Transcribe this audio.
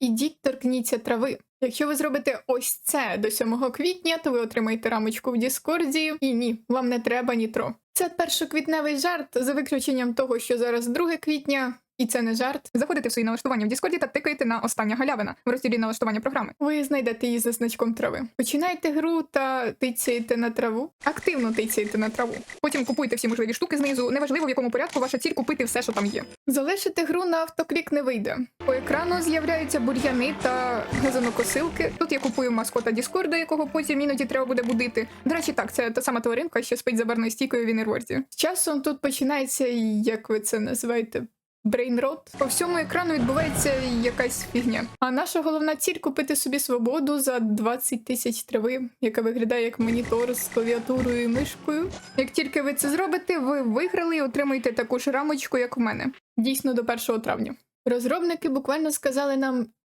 Ідіть торкніться трави. Якщо ви зробите ось це до 7 квітня, то ви отримаєте рамочку в Діскорді. І ні, вам не треба нітро. Це першоквітневий жарт, за виключенням того, що зараз 2 квітня. І це не жарт. Заходите в свої налаштування в Діскорді та тикаєте на остання галявина в розділі налаштування програми. Ви знайдете її за значком трави. Починаєте гру та тицяєте на траву. Активно тицяєте на траву. Потім купуйте всі можливі штуки знизу. Неважливо в якому порядку ваша ціль купити все, що там є. Залишити гру на автоклік не вийде. По екрану з'являються бур'яни та газонокосилки. Тут я купую маскота Діскорда, якого потім іноді треба буде будити. До речі, так, це та сама тваринка, що спить за барною стійкою в Інерворді. З часом тут починається, як ви це називаєте, брейнрот. По всьому екрану відбувається якась фігня. А наша головна ціль купити собі свободу за 20 тисяч трави, яка виглядає як монітор з клавіатурою і мишкою. Як тільки ви це зробите, ви виграли і отримаєте таку ж рамочку, як у мене. Дійсно до 1 травня. Розробники буквально сказали нам: